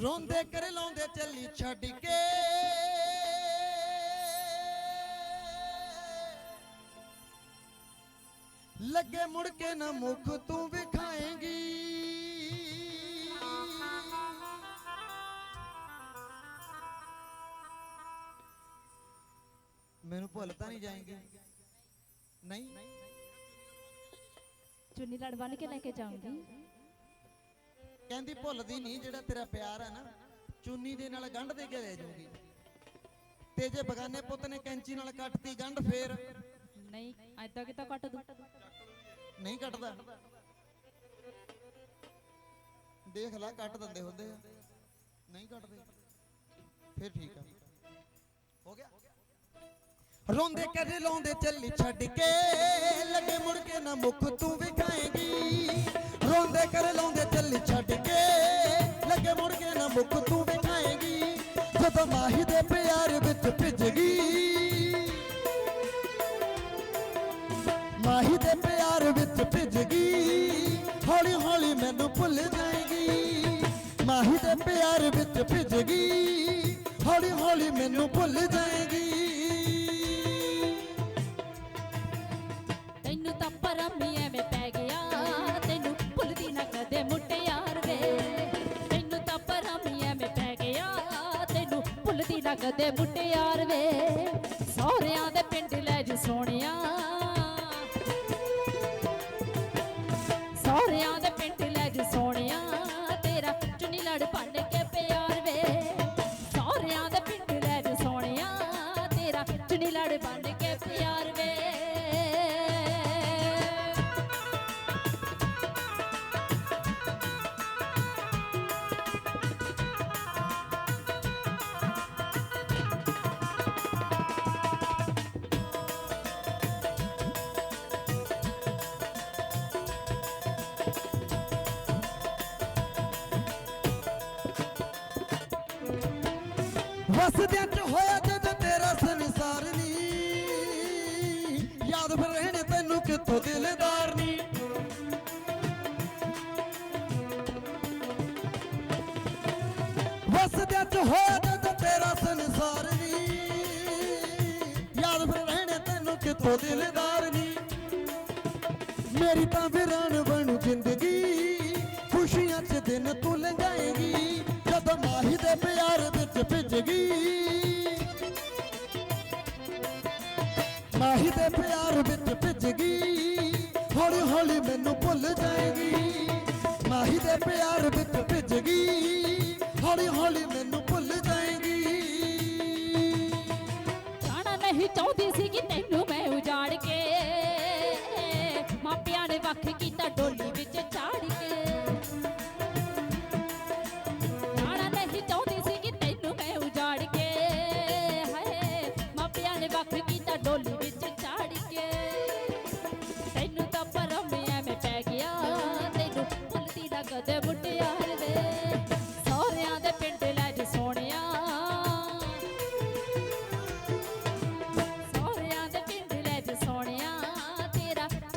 ਰੋਂਦੇ ਕਰ ਲਾਉਂਦੇ ਚੱਲੀ ਛੱਡ ਕੇ। ਲੱਗੇ ਮੁੜ ਕੇ ਨਾ ਮੁਖ ਤੂੰ ਵਿਖਾਏਂਗੀ। ਮੈਨੂੰ ਭੁੱਲ ਤਾਂ ਨਹੀਂ ਜਾਏਂਗੀ। ਨਹੀਂ। ਚੁੰਨੀ ਲੜ ਬੰਨ ਕੇ ਲੈ ਕੇ ਜਾਊਂਗੀ। ਕਹਿੰਦੀ ਭੁੱਲਦੀ ਨਹੀਂ ਜਿਹੜਾ ਤੇਰਾ ਪਿਆਰ ਹੈ ਨਾ ਚੁੰਨੀ ਦੇ ਨਾਲ ਗੰਢ ਦੇ ਕੇ ਲੈ ਜਾਊਗੀ। ਤੇ ਜੇ ਬਗਾਨੇ ਪੁੱਤ ਨੇ ਕੈਂਚੀ ਨਾਲ ਕੱਟਤੀ ਗੰਢ ਫੇਰ? ਨਹੀਂ ਐਦਾਂ ਕਿਤਾ ਕੱਟ ਦੂ ਨਹੀਂ ਕੱਟਦਾ? ਦੇਖ ਲੈ ਕੱਟ ਦਿੰਦੇ ਹੁੰਦੇ ਆ। ਨਹੀਂ ਕੱਟਦੇ। ਫਿਰ ਠੀਕ ਆ। ਹੋ ਗਿਆ? ਰੋਂਦੇ ਕਦੇ ਲਾਉਂਦੇ ਚੱਲੀ ਛੱਡ ਕੇ ਲੱਗੇ ਮੁੜ ਕੇ ਨਾ ਮੁਖ ਤੂੰ ਵਿਖਾਏਂਗੀ। ਰੋਂਦੇ ਕਰ ਲਾਉਂਦੇ ਚੱਲੀ ਛੱਡ ਮੁੜ ਤੂੰ ਵਿਖਾਏਂਗੀ ਜਦੋਂ ਮਾਹੀ ਦੇ ਪਿਆਰ ਵਿੱਚ ਭਿੱਜ ਗਈ ਮਾਹੀ ਦੇ ਪਿਆਰ ਵਿੱਚ ਭਿੱਜ ਗਈ ਹੌਲੀ ਹੌਲੀ ਮੈਨੂੰ ਭੁੱਲ ਜਾਏਗੀ। ਮਾਹੀ ਦੇ ਪਿਆਰ ਵਿੱਚ ਭਿੱਜ ਗਈ ਹੌਲੀ ਹੌਲੀ ਮੈਨੂੰ ਭੁੱਲ ਜਾਏਗੀ। ਤੈਨੂੰ ਤੈਨੂੰ ਭੁੱਲਦੀ ਨਾ ਕਦੇ ਵੇ। ਸਹੁਰਿਆਂ ਦੇ ਪਿੰਡ ਲੈ ਜੂ ਸੋਹਣਿਆ। ਸਹੁਰਿਆਂ ਦੇ ਪਿੰਡ ਲੈ ਜੂ ਸੋਹਣਿਆ। ਤੇਰਾ ਚੁੰਨੀ ਲੜ ਭੰਡ ਕੇ ਪਿਆਰ ਵੇ। ਸਹੁਰਿਆਂ ਦੇ ਪਿੰਡ ਲੈ ਜੂ ਸੋਹਣਿਆ। ਤੇਰਾ ਚੁੰਨੀ ਲੜ ਭੰਨ ਕੇ ਪਿਆਰ ਵਸਦਿਆਂ ਚ ਹੋਇਆ ਜਦ ਤੇਰਾ ਸੰਸਾਰ ਨੀ ਯਾਦ ਫਿਰ ਰਹਿਣੇ ਤੈਨੂੰ ਕਿੱਥੋਂ ਦਿਲਦਾਰ ਨੀ। ਵਸਦਿਆਂ ਚ ਹੋਇਆ ਜਦ ਤੇਰਾ ਸੰਸਾਰ ਨੀ ਯਾਦ ਫਿਰ ਰਹਿਣੇ ਤੈਨੂੰ ਕਿੱਥੋਂ ਦਿਲਦਾਰ ਨੀ। ਮੇਰੀ ਤਾਂ ਵਿਰਾਨ ਬਣੂ ਜ਼ਿੰਦਗੀ। ਭਿੱਜ ਗਈ। ਮਾਹੀ ਦੇ ਪਿਆਰ ਵਿੱਚ ਭਿੱਜ ਗਈ। ਹੌਲੀ ਹੌਲੀ ਮੈਨੂੰ ਭੁੱਲ ਜਾਏਗੀ। ਮਾਹੀ ਦੇ ਪਿਆਰ ਵਿੱਚ ਭਿੱਜ ਗਈ। ਹੌਲੀ ਹੌਲੀ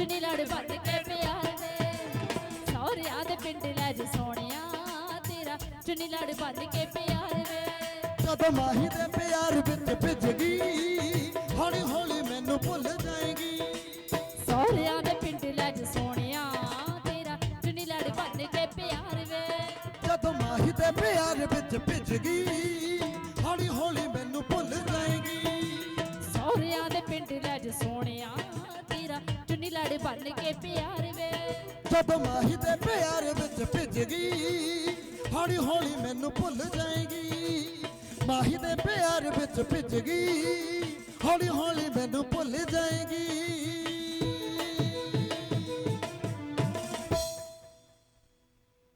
ਚੁੰਨੀ ਲੜ ਬੰਨ ਕੇ ਪਿਆਰ ਵੇ ਸਹੁਰਿਆਂ ਦੇ ਪਿੰਡ ਲੈ ਜਾ ਸੋਹਣਿਆ ਤੇਰਾ ਚੁੰਨੀ ਲੜ ਬੰਨ ਕੇ ਪਿਆਰ ਵੇ। ਜਦੋਂ ਮਾਹੀ ਦੇ ਪਿਆਰ ਵਿੱਚ ਭਿੱਜ ਗਈ ਹੌਲੀ ਹੌਲੀ ਮੈਨੂੰ ਭੁੱਲ ਜਾਏਗੀ। ਸਹੁਰਿਆਂ ਦੇ ਪਿੰਡ ਲੈ ਜਾ ਸੋਹਣਿਆ ਤੇਰਾ ਚੁੰਨੀ ਲੜ ਬੰਨ ਕੇ ਪਿਆਰ ਵੇ। ਜਦੋਂ ਮਾਹੀ ਦੇ ਪਿਆਰ ਵਿੱਚ ਭਿੱਜ ਗਈ ਲੜ ਕੇ ਪਿਆਰ ਵੇ। ਜਦੋਂ ਮਾਹੀ ਦੇ ਪਿਆਰ ਵਿੱਚ ਭਿੱਜ ਗਈ ਹੌਲੀ ਹੌਲੀ ਮੈਨੂੰ ਭੁੱਲ ਜਾਏਗੀ। ਮਾਹੀ ਦੇ ਪਿਆਰ ਵਿੱਚ ਭਿੱਜ ਗਈ ਹੌਲੀ ਹੌਲੀ ਮੈਨੂੰ ਭੁੱਲ ਜਾਏਗੀ।